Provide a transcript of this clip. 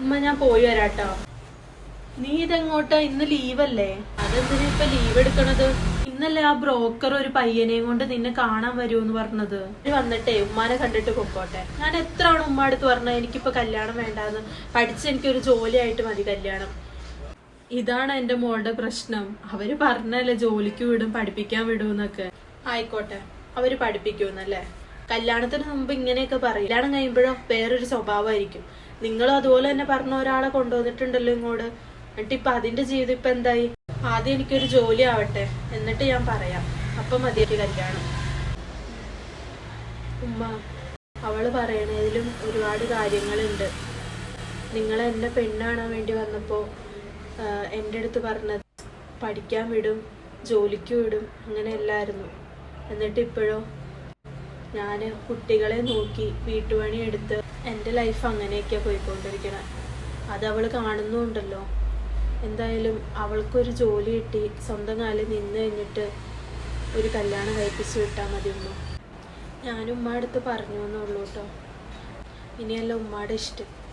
ഉമ്മ ഞാൻ പോയി വരാട്ടോ. നീ ഇതെങ്ങോട്ടാ? ഇന്ന് ലീവല്ലേ? അതെന്തിനാ ഇപ്പൊ ലീവ് എടുക്കണത്? ഇന്നല്ലേ ആ ബ്രോക്കർ ഒരു പയ്യനെയും കൊണ്ട് നിന്നെ കാണാൻ വരുമെന്ന് പറഞ്ഞത്. ഇവർ വന്നിട്ടേ ഉമ്മാനെ കണ്ടിട്ട് പൊക്കോട്ടെ. ഞാൻ എത്ര ആണ് ഉമ്മ അടുത്ത് പറഞ്ഞ എനിക്കിപ്പോ കല്യാണം വേണ്ടാന്ന്. പഠിച്ച് എനിക്കൊരു ജോലിയായിട്ട് മതി കല്യാണം. ഇതാണ് എന്റെ മോളുടെ പ്രശ്നം. അവർ പറഞ്ഞല്ലേ ജോലിക്ക് വിടും പഠിപ്പിക്കാൻ വിടും എന്നൊക്കെ ആയിക്കോട്ടെ അവർ പഠിപ്പിക്കൂന്നല്ലേ കല്യാണത്തിന് മുമ്പ് ഇങ്ങനെയൊക്കെ പറയും. കല്യാണം കഴിയുമ്പോഴോ വേറൊരു സ്വഭാവമായിരിക്കും. നിങ്ങളും അതുപോലെ തന്നെ പറഞ്ഞ ഒരാളെ കൊണ്ടുവന്നിട്ടുണ്ടല്ലോ ഇങ്ങോട്ട്. എന്നിട്ട് ഇപ്പൊ അതിന്റെ ജീവിതം ഇപ്പൊ എന്തായി? ആദ്യം എനിക്കൊരു ജോലി ആവട്ടെ എന്നിട്ട് ഞാൻ പറയാം. അപ്പൊ മതി എനിക്ക് കല്യാണം. ഉമ്മ അവൾ പറയണതിലും ഒരുപാട് കാര്യങ്ങളുണ്ട്. നിങ്ങൾ എന്നെ പെണ്ണാണാൻ വേണ്ടി വന്നപ്പോൾ എന്റെ അടുത്ത് പറഞ്ഞത് പഠിക്കാൻ വിടും ജോലിക്ക് വിടും അങ്ങനെ അല്ലായിരുന്നു. എന്നിട്ട് ഇപ്പോഴോ ഞാൻ കുട്ടികളെ നോക്കി വീട്ടുപണി എടുത്ത് എന്റെ ലൈഫ് അങ്ങനെയൊക്കെയാണ് പോയിക്കൊണ്ടിരിക്കണത് അത് അവൾ കാണുന്നുണ്ടല്ലോ. എന്തായാലും അവൾക്കൊരു ജോലി കിട്ടി. സ്വന്തം കാലിൽ നിന്ന് കഴിഞ്ഞിട്ട് ഒരു കല്യാണം കഴിപ്പിച്ച് വിട്ടാൽ മതി ഉമ്മ. ഞാനും ഉമ്മ അടുത്ത് പറഞ്ഞു എന്നുള്ളൂ കേട്ടോ. ഇനിയല്ല ഉമ്മയുടെ ഇഷ്ടം.